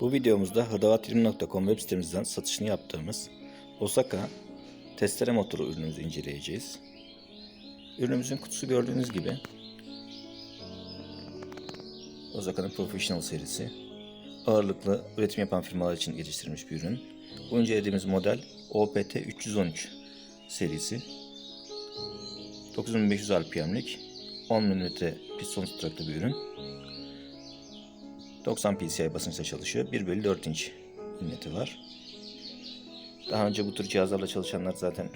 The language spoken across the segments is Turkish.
Bu videomuzda hırdavatbirim.com web sitemizden satışını yaptığımız Osaka testere motoru ürünümüzü inceleyeceğiz. Ürünümüzün kutusu gördüğünüz gibi Osaka'nın Professional serisi. Ağırlıklı üretim yapan firmalar için geliştirilmiş bir ürün. Bu incelediğimiz model OPT 313 serisi. 9500 RPM'lik 10 mm piston tutaklı bir ürün. 90 PCI basınçla çalışıyor. 1 bölü 4 inç illeti var. Daha önce bu tür cihazlarla çalışanlar zaten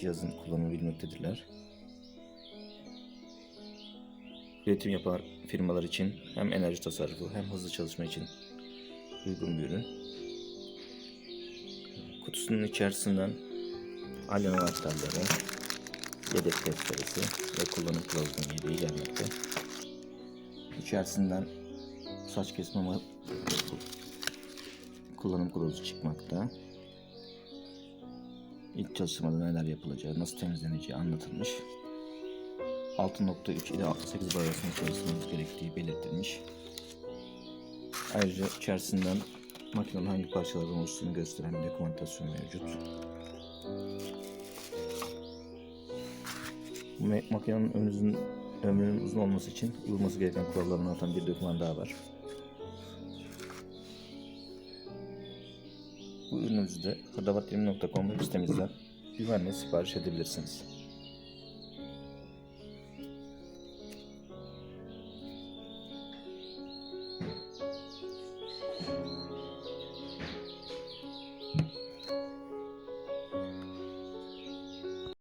cihazın kullanımını bilmektedirler. Üretim yapan firmalar için hem enerji tasarrufu hem hızlı çalışma için uygun bir ürün. Kutusunun içerisinden alyan anahtarları, yedek testeresi ve kullanım kılavuzunun yedeği gelmekte. İçerisinden saç kesme kullanım kılavuzu çıkmakta. İlk çalışmada neler yapılacağı, nasıl temizleneceği anlatılmış. 6.3 ile 8 bar arasında çalışmamız gerektiği belirtilmiş. Ayrıca içerisinden makinenin hangi parçalardan oluştuğunu gösteren bir dokümantasyon mevcut. Makinenin önünüzün ömrünün uzun olması için uyulması gereken kurallarını anlatan bir doküman daha var. Bu ürünümüzü de hırdavatbirim.com web sitemizden güvenle sipariş edebilirsiniz.